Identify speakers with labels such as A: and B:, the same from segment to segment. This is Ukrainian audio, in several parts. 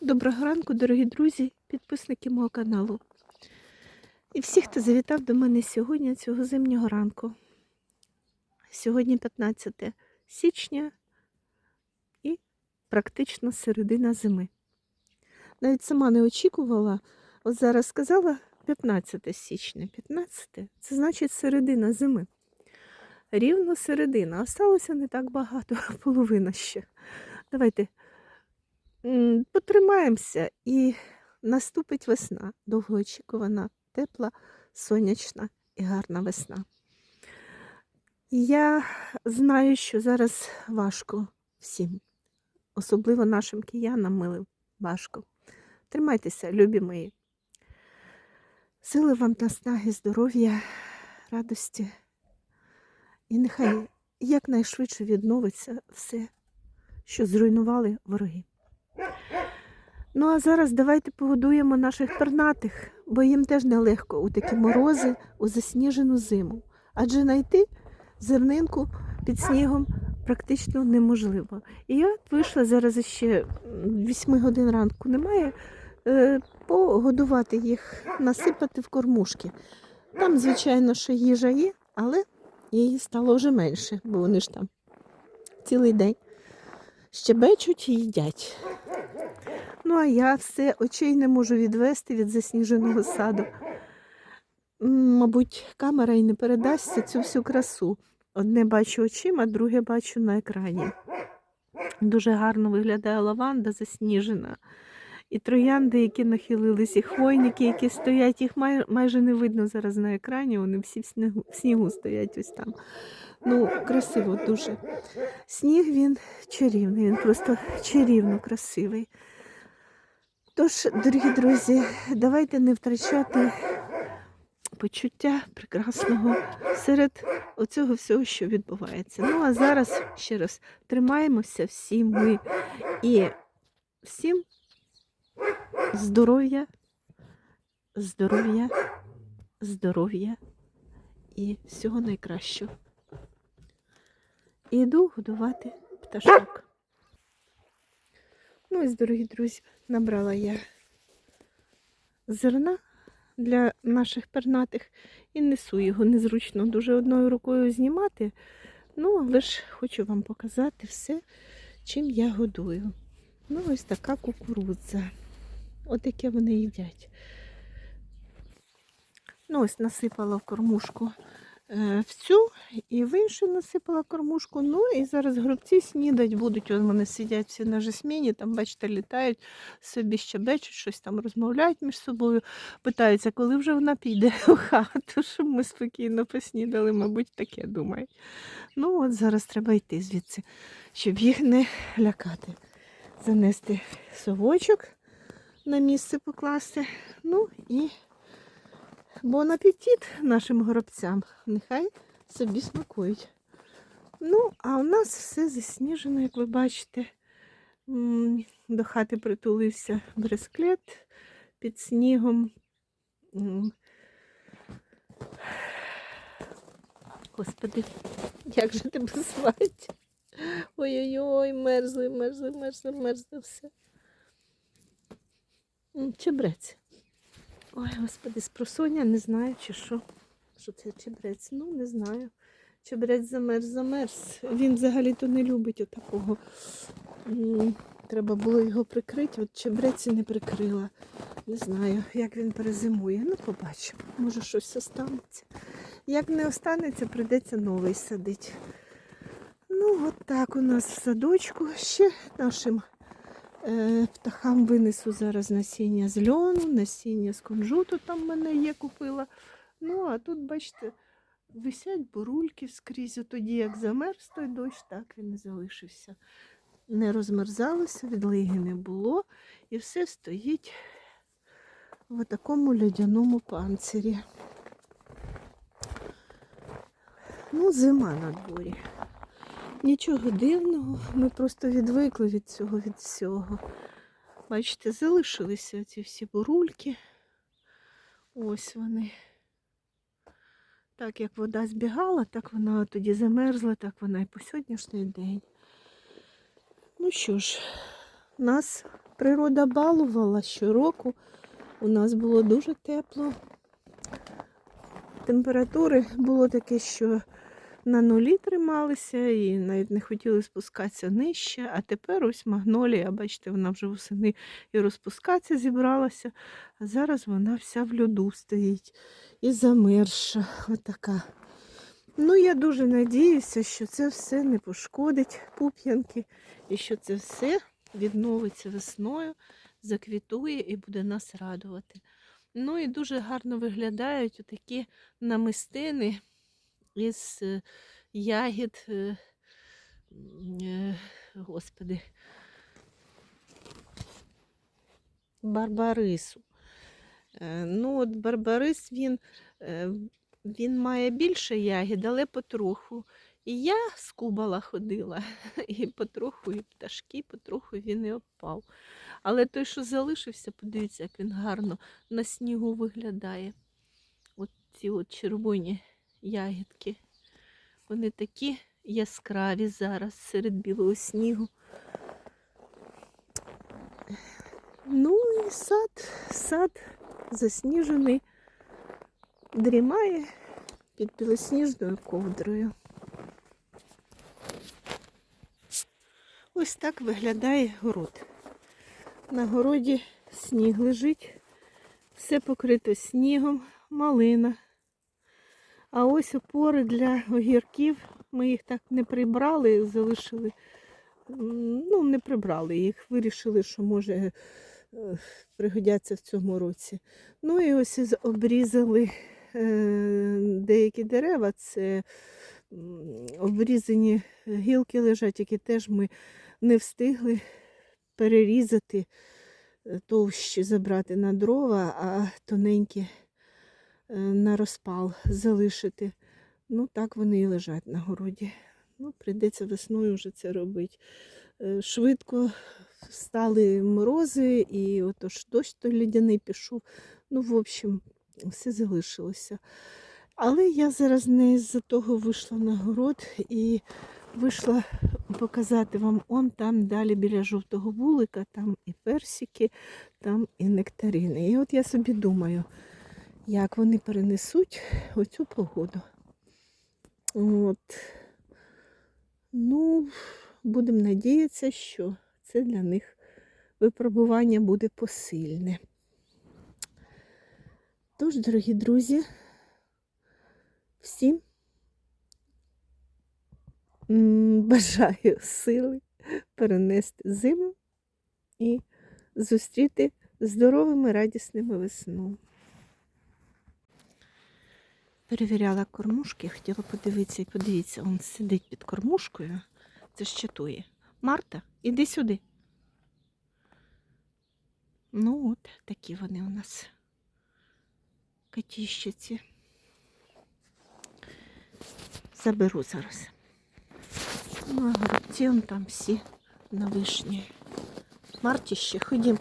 A: Доброго ранку, дорогі друзі, підписники мого каналу. І всі, хто завітав до мене сьогодні, цього зимнього ранку. Сьогодні 15 січня і практично середина зими. Навіть сама не очікувала, от зараз сказала 15 січня. 15 це значить середина зими. Рівно середина. Осталося не так багато, половина ще. Давайте потримаємося і наступить весна, довгоочікувана, тепла, сонячна і гарна весна. Я знаю, що зараз важко всім, особливо нашим киянам милим важко. Тримайтеся, любі мої. Сили вам наснаги, здоров'я, радості. І нехай якнайшвидше відновиться все, що зруйнували вороги. Ну а зараз давайте погодуємо наших пернатих, бо їм теж нелегко у такі морози, у засніжену зиму. Адже знайти зернинку під снігом практично неможливо. І я вийшла зараз ще 8 годин ранку немає, е, погодувати їх, насипати в кормушки. Там, звичайно, що їжа є, але її стало вже менше, бо вони ж там цілий день щебечуть і їдять. Ну, а я все очей не можу відвести від засніженого саду. Мабуть, камера і не передасться цю всю красу. Одне бачу очима, друге бачу на екрані. Дуже гарно виглядає лаванда засніжена. І троянди, які нахилились, і хвойники, які стоять, їх май- майже не видно зараз на екрані, вони всі в снігу, в снігу стоять ось там. Ну, красиво дуже. Сніг він чарівний, він просто чарівно красивий. Тож, дорогі друзі, давайте не втрачати почуття прекрасного серед оцього всього, що відбувається. Ну, а зараз ще раз тримаємося всі ми і всім здоров'я, здоров'я, здоров'я і всього найкращого. І йду годувати пташок. Ну, ось, дорогі друзі, набрала я зерна для наших пернатих і несу його незручно дуже одною рукою знімати. Ну, але ж хочу вам показати все, чим я годую. Ну, ось така кукурудза. От яке вони їдять. Ну, ось насипала в кормушку е, в цю і в іншу насипала кормушку. Ну і зараз грубці снідать будуть. Вони сидять всі на жасміні, там, бачите, літають, собі щебечуть, щось там розмовляють між собою, питаються, коли вже вона піде в хату, щоб ми спокійно поснідали, мабуть, таке думають. Ну, от зараз треба йти звідси, щоб їх не лякати. Занести совочок на місце покласти. Ну і бон апетит нашим горобцям. Нехай собі смакують. Ну, а у нас все засніжено, як ви бачите. До хати притулився бресклет під снігом. Господи, як же тебе звати? Ой-ой-ой, мерзли, мерзли, мерзли, мерзли все. Чебрець. Ой, господи, спросоння, не знаю, чи що. Що це чебрець? Ну, не знаю. Чебрець замерз, замерз. Він взагалі-то не любить отакого. Треба було його прикрити, от чебрець і не прикрила. Не знаю, як він перезимує. Ну, побачимо. Може, щось останеться. Як не останеться, прийдеться новий садити. Ну, от так у нас в садочку. Ще нашим птахам винесу зараз насіння з льону, насіння з кунжуту там мене є, купила. Ну, а тут, бачите, висять бурульки скрізь. Тоді, як замерз той дощ, так він і залишився. Не розмерзалося, відлиги не було, і все стоїть в такому льодяному панцирі. Ну, зима на дворі. Нічого дивного, ми просто відвикли від цього, від всього. Бачите, залишилися ці всі бурульки. Ось вони. Так як вода збігала, так вона тоді замерзла, так вона і по сьогоднішній день. Ну що ж, нас природа балувала щороку. У нас було дуже тепло. Температури було таке, що на нулі трималися і навіть не хотіли спускатися нижче. А тепер ось магнолія, бачите, вона вже восени і розпускатися зібралася, а зараз вона вся в льоду стоїть і замерша. Отака. Ну, я дуже надіюся, що це все не пошкодить пуп'янки і що це все відновиться весною, заквітує і буде нас радувати. Ну і дуже гарно виглядають такі намистини із е, ягід, м, е, господи, барбарису. Ну, от барбарис він, е, він має більше ягід, але потроху. І я з кубала ходила, і потроху, і пташки, потроху він і опав. Але той, що залишився, подивіться, як він гарно на снігу виглядає. От ці от червоні ягідки. Вони такі яскраві зараз серед білого снігу. Ну і сад, сад засніжений, дрімає під білосніжною ковдрою. Ось так виглядає город. На городі сніг лежить, все покрито снігом, малина. А ось опори для огірків. Ми їх так не прибрали, залишили. Ну, не прибрали їх, вирішили, що може е, пригодяться в цьому році. Ну і ось обрізали е, деякі дерева. Це обрізані гілки лежать, які теж ми не встигли перерізати, е, товщі забрати на дрова, а тоненькі на розпал залишити. Ну, так вони і лежать на городі. Ну, прийдеться весною вже це робити. Е, Швидко стали морози, і отож дощ то лідяний пішов. Ну, в общем, все залишилося. Але я зараз не з-за того вийшла на город і вийшла показати вам он там далі біля жовтого вулика, там і персики, там і нектарини. І от я собі думаю, як вони перенесуть оцю погоду. От. Ну, будемо надіятися, що це для них випробування буде посильне. Тож, дорогі друзі, всім бажаю сили перенести зиму і зустріти здоровими, радісними весну. Перевіряла кормушки, хотіла подивитися, подивіться, він сидить під кормушкою, це ж чатує. Марта, іди сюди. Ну от, такі вони у нас котіщиці. Заберу зараз. Ну, а горобці он там всі на вишні. Марті ще ходім.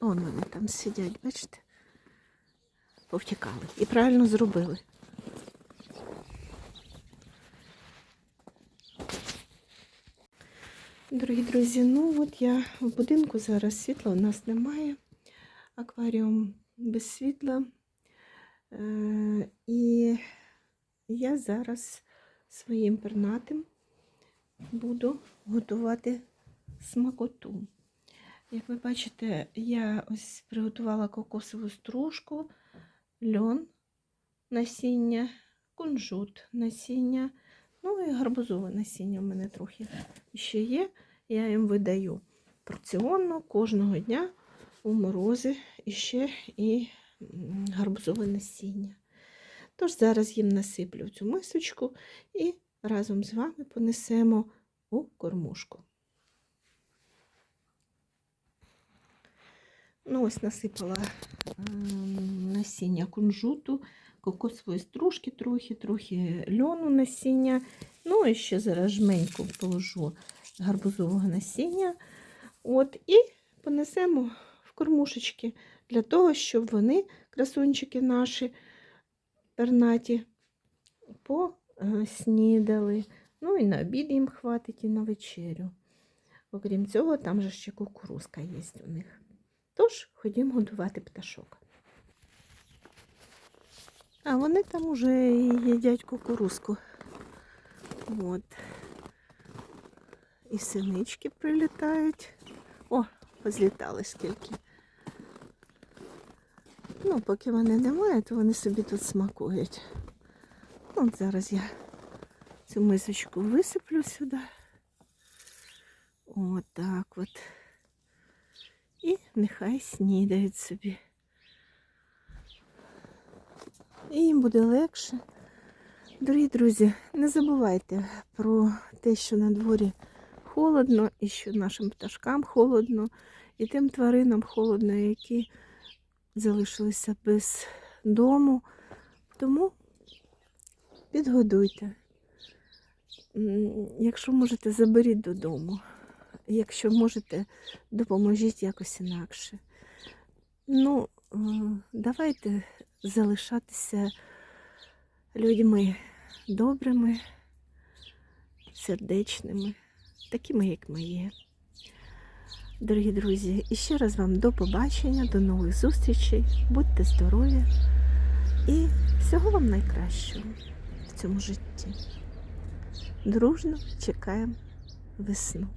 A: Он вони там сидять, бачите? Повтікали. І правильно зробили. Дорогі друзі, ну от я в будинку зараз світла у нас немає. Акваріум без світла. Е, і я зараз своїм пернатим буду готувати смакоту. Як ви бачите, я ось приготувала кокосову стружку, льон, насіння, кунжут, насіння, ну і гарбузове насіння в мене трохи ще є. Я їм видаю порціонно кожного дня у морози ще і гарбузове насіння. Тож зараз їм насиплю цю мисочку і разом з вами понесемо у кормушку. Ну, ось насипала ем, насіння кунжуту, кокосової стружки трохи, трохи льону насіння. Ну, і ще зараз жменьку положу гарбузового насіння. От, і понесемо в кормушечки для того, щоб вони, красунчики наші, пернаті, поснідали. Ну і на обід їм хватить, і на вечерю. Окрім цього, там же ще кукурузка є у них. Тож, ходімо годувати пташок. А вони там уже їдять кукурузку. От. І синички прилітають. О, позлітали скільки. Ну, поки вони немає, то вони собі тут смакують. От зараз я цю мисочку висиплю сюди. Отак от. І нехай снідають собі. І їм буде легше. Дорогі друзі, не забувайте про те, що на дворі холодно, і що нашим пташкам холодно, і тим тваринам холодно, які залишилися без дому. Тому підгодуйте. Якщо можете, заберіть додому. Якщо можете, допоможіть якось інакше. Ну, е, давайте залишатися людьми добрими, сердечними, такими, як ми є. Дорогі друзі, і ще раз вам до побачення, до нових зустрічей. Будьте здорові і всього вам найкращого в цьому житті. Дружно чекаємо весну.